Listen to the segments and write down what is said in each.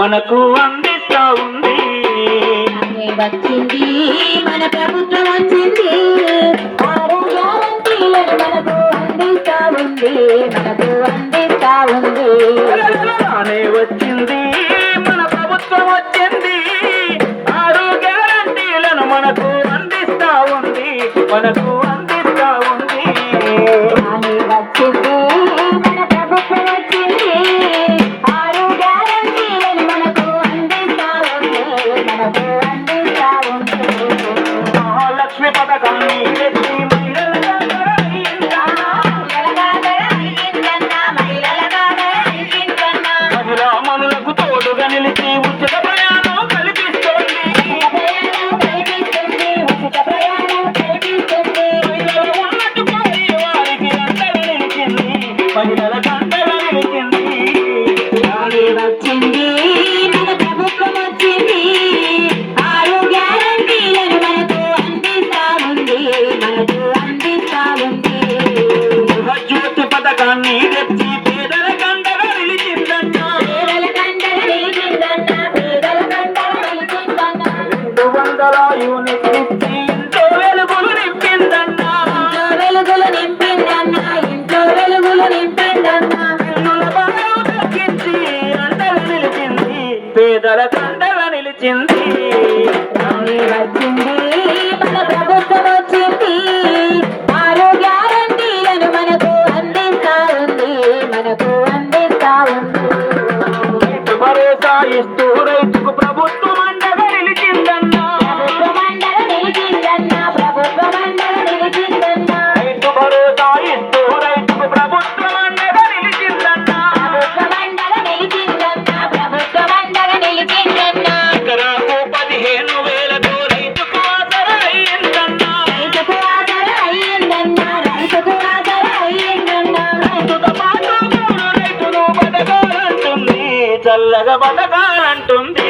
మనకు అందిస్తా ఉంది. వచ్చింది? మన ప్రభుత్వం వచ్చింది. మనకు అందిస్తా ఉంది. మనకు అందిస్తా ఉంది. వచ్చింది. మన ప్రభుత్వం వచ్చింది. ఆరోగ్య గ్యారంటీలను మనకు అందిస్తా ఉంది. మనకు పేదల తండగా నిలిచింది వచ్చింది మన ప్రభుత్వం వచ్చింది ఆరు గ్యారంటీలను మనకు అందిస్తా ఉంది మనకు అంది কাইস তোরে చల్లగా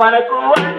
I wanna go.